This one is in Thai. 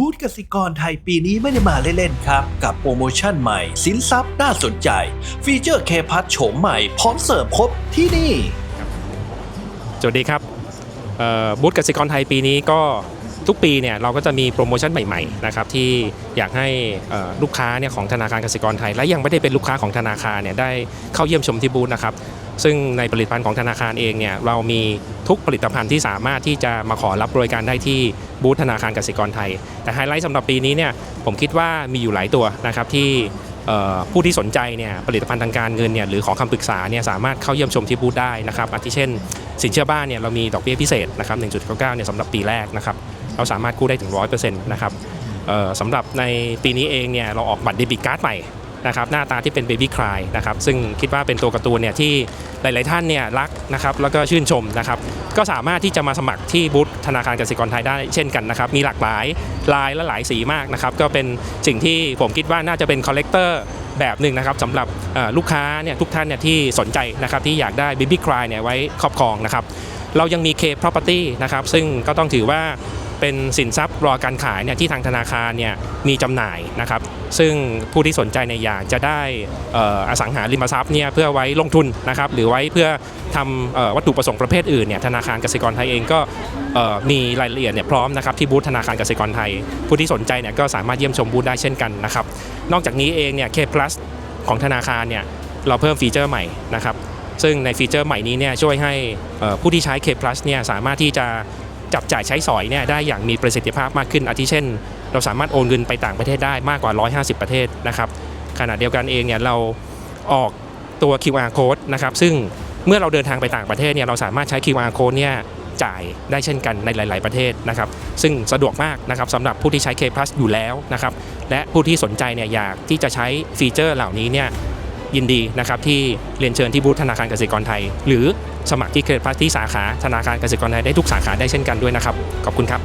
บูธกสิกรไทยปีนี้ไม่ได้มาเล่นๆครับ กับโปรโมชั่นใหม่ สินทรัพย์น่าสนใจ ฟีเจอร์เคพัทโฉมใหม่ พร้อมเสิร์ฟครบที่นี่ สวัสดีครับเอ่อบูธกสิกรไทยปีนี้ก็ทุกปีเนี่ยเราก็จะมีโปรโมชั่นใหม่ๆนะครับที่อยากให้เอ่อลูกค้าเนี่ยของธนาคารกสิกรไทย และยังไม่ได้เป็นลูกค้าของธนาคารเนี่ยได้เข้าเยี่ยมชมที่บูธนะครับ ซึ่งในผลิตภัณฑ์ของธนาคารเองเนี่ยเรามีทุกผลิตภัณฑ์ที่สามารถที่จะมาขอรับบริการได้ที่บูธธนาคารกสิกรไทย แต่ไฮไลท์สำหรับปีนี้เนี่ยผมคิดว่ามีอยู่หลายตัวนะครับที่ผู้ที่สนใจเนี่ยผลิตภัณฑ์ทางการเงินเนี่ยหรือขอคำปรึกษาเนี่ยสามารถเข้าเยี่ยมชมที่บูธได้นะครับอาทิเช่น สินเชื่อบ้านเนี่ยเรามีดอกเบี้ยพิเศษนะครับ 1.99 เนี่ยสำหรับปีแรกนะครับเราสามารถกู้ได้ถึง 100%นะครับสำหรับในปีนี้เองเนี่ยเราออกบัตรเดบิตการ์ดใหม่ นะครับหน้าตาที่เป็น Baby Cry นะครับซึ่งคิดว่าเป็นตัวการ์ตูนเนี่ยที่หลาย ๆ ท่านเนี่ยรักนะครับแล้วก็ชื่นชมนะครับก็สามารถที่จะมาสมัครที่บูธธนาคารกสิกรไทยได้เช่นกันนะครับมีหลากหลายลายและหลายสีมากนะครับก็เป็นสิ่งที่ผมคิดว่าน่าจะเป็นคอลเลกเตอร์แบบหนึ่งนะครับสำหรับลูกค้าเนี่ยทุกท่านเนี่ยที่สนใจนะครับที่อยากได้ Baby Cry เนี่ยไว้ครอบครองนะครับเรายังมี K property นะครับซึ่งก็ต้องถือว่า เป็นสินทรัพย์รอการขายเนี่ยที่ทางธนาคารเนี่ยมีจำหน่ายนะครับ ซึ่งผู้ที่สนใจในอยากจะได้อออสังหาริมทรัพย์เนี่ยเพื่อไว้ลงทุนนะครับหรือไว้เพื่อทำออวัตถุประสงค์ประเภทอื่นเนี่ยธนาคารกสิกรไทยเองก็มีรายละเอียดเนี่ยพร้อมนะครับที่บูธธนาคารกสิกรไทย ผู้ที่สนใจเนี่ยก็สามารถเยี่ยมชมบูธได้เช่นกันนะครับ นอกจากนี้เองเนี่ย K plus ของธนาคารเนี่ยเราเพิ่มฟีเจอร์ใหม่นะครับซึ่งในฟีเจอร์ใหม่นี้เนี่ยช่วยให้ผู้ที่ใช้ K Plus เนี่ยสามารถที่จะ จับจ่ายใช้สอยเนี่ยได้อย่างมีประสิทธิภาพมากขึ้นอาทิเช่น เราสามารถโอนเงินไปต่างประเทศได้มากกว่า 150 ประเทศนะครับขณะเดียวกันเองเนี่ยเราออกตัว QR code นะครับซึ่งเมื่อเราเดินทางไปต่างประเทศเนี่ยเราสามารถใช้ QR code เนี่ยจ่ายได้เช่นกันในหลาย ๆ ประเทศนะครับซึ่งสะดวกมากนะครับสำหรับผู้ที่ใช้ K Plus อยู่แล้วนะครับและผู้ที่สนใจเนี่ยอยากที่จะใช้ฟีเจอร์เหล่านี้เนี่ยยินดีนะครับที่เรียนเชิญที่บูธธนาคารกสิกรไทย หรือ สมัครที่เครดิตพาร์ที่สาขาธนาคารกสิกรไทยได้ทุกสาขาได้เช่นกันด้วยนะครับ ขอบคุณครับ